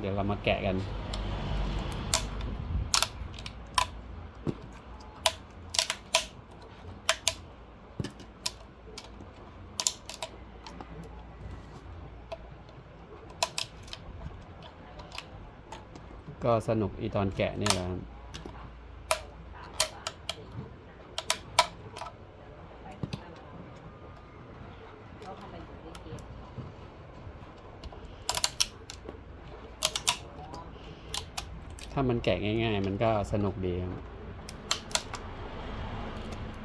เดี๋ยวเรามาแกะกัน ก็สนุกอีตอนแกะนี่แหละ ถ้ามันแกะง่าย ๆ มันก็สนุกดีครับ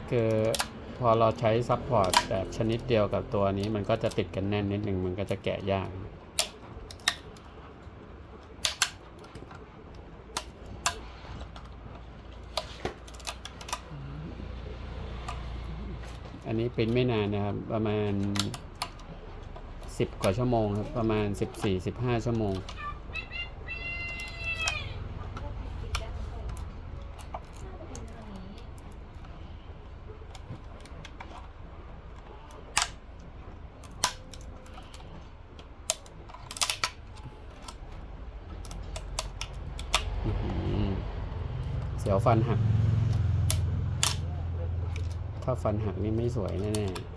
คือพอเราใช้ซัพพอร์ตแบบชนิดเดียวกับตัวนี้มันก็จะติดกันแน่นนิดหนึ่งมันก็จะแกะยาก อันนี้เป็นไม่นานนะครับ ประมาณสิบกว่าชั่วโมงครับ ประมาณสิบสี่สิบห้าชั่วโมง อื้อหือ เสียวฟันหัก ถ้าฟันหักนี่ไม่สวยแน่ๆ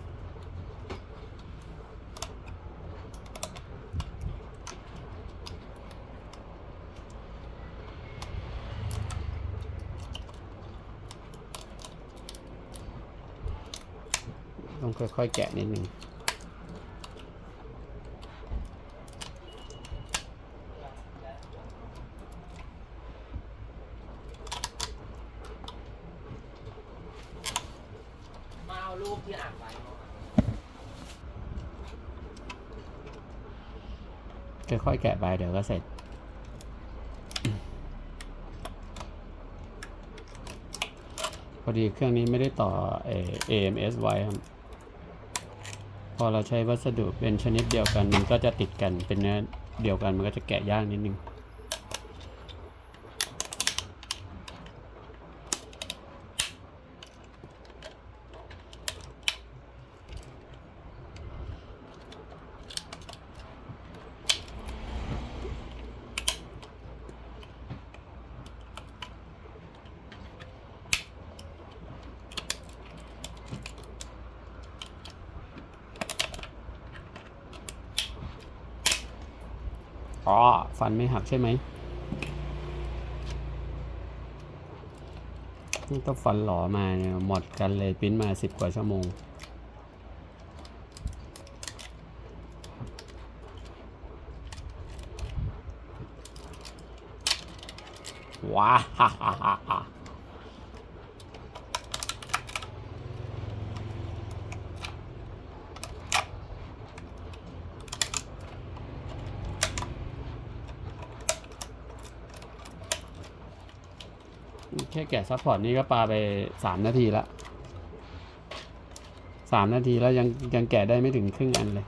ต้องค่อยๆแกะนิดนึง มาเอา รูปที่อ่านไว้ค่อยๆแกะไปเดี๋ยวก็เสร็จ พอดีเครื่องนี้ไม่ได้ต่อเอ่อ AMS ไว้ครับ พอเราใช้วัสดุเป็นชนิดเดียวกัน มันก็จะติดกันเป็นเนื้อเดียวกันมันก็จะแกะยากนิดนึง อ๋อฟันไม่หักใช่ไหมนี่ต้องฟันหลอมาเนี่ยหมดกันเลยปิ้นมาสิบกว่าชั่วโมง ว้าฮ่าฮ่าฮ่า แค่แกะซัพพอร์ตนี่ก็ปาไปสามนาทีละสามนาทีแล้วยังยังแกะได้ไม่ถึงครึ่งอันเลย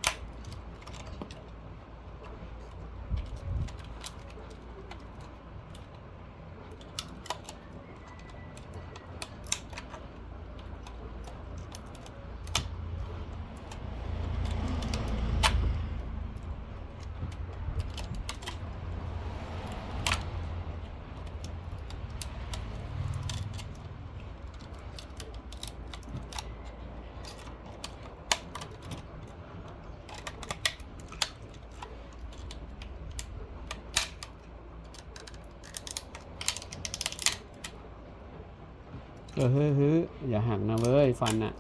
ออเฮ้ยเฮ้ยอย่าหักนะเว้ย ฟันอะ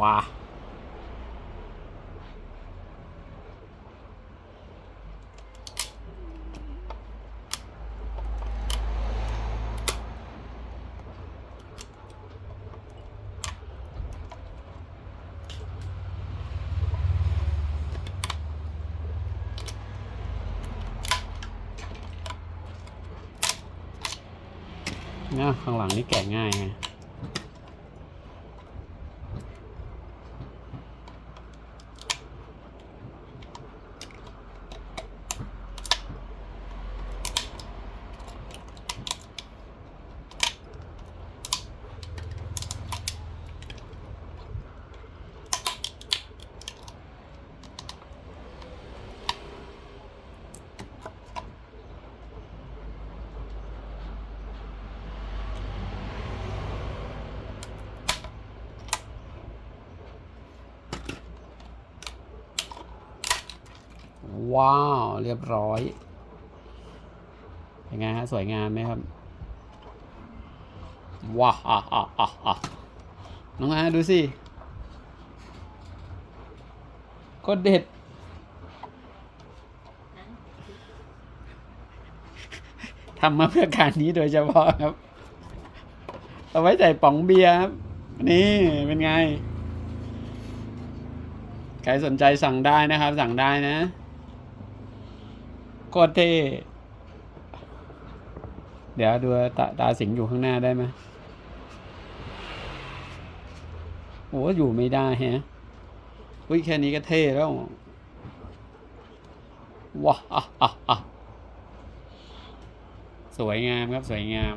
ว้า เนี่ยข้างหลังนี่แกะง่ายไง ว้าว เรียบร้อยเป็นไงฮะ สวยงามไหมครับ ว้าวอะอะอะอะน้องอาดูสิ ก็เด็ด ทำมาเพื่อการนี้โดยเฉพาะครับ เอาไว้ใส่ป๋องเบียร์ครับ นี่ เป็นไง ใครสนใจสั่งได้นะครับ สั่งได้นะ โคตรเท่เดี๋ยวดูตาตาสิงอยู่ข้างหน้าได้ไหมโอ้อยู่ไม่ได้แฮะอุ้ยแค่นี้ก็เท่แล้วว้าอะอะอะสวยงามครับ สวยงาม